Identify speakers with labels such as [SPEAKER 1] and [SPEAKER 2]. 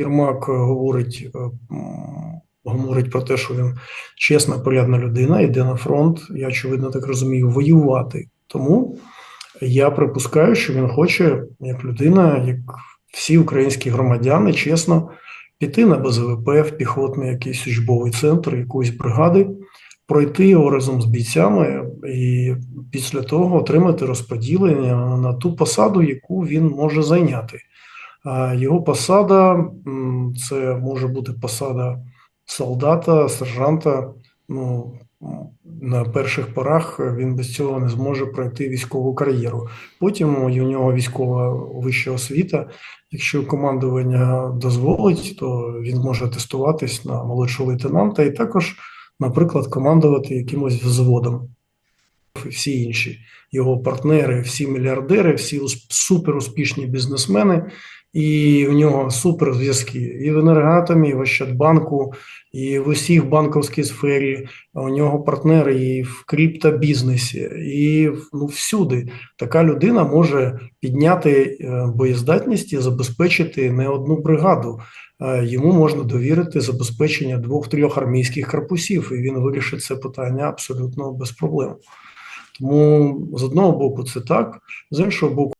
[SPEAKER 1] Єрмак е, говорить, е, говорить про те, що він чесна, порядна людина, йде на фронт. Я очевидно так розумію, воювати. Тому я припускаю, що він хоче, як людина, як всі українські громадяни, чесно піти на БЗВП в піхотний якийсь учбовий центр, якоїсь бригади, пройти його разом з бійцями і після того отримати розподілення на ту посаду, яку він може зайняти. Його посада це може бути посада солдата, сержанта. Ну, на перших порах він без цього не зможе пройти військову кар'єру. Потім у нього військова вища освіта. Якщо командування дозволить, то він може тестуватись на молодшого лейтенанта і також, наприклад, командувати якимось взводом. Всі інші його партнери, всі мільярдери, всі ус- суперуспішні бізнесмени, і в нього суперзв'язки і в енергоатомі, і в Ощадбанку, і в усіх банковській сфері. У нього партнери і в криптобізнесі, і ну, всюди. Така людина може підняти е, боєздатність і забезпечити не одну бригаду. Е, Йому можна довірити забезпечення двох-трьох армійських корпусів, і він вирішить це питання абсолютно без проблем. Тому з одного боку це так, з іншого боку.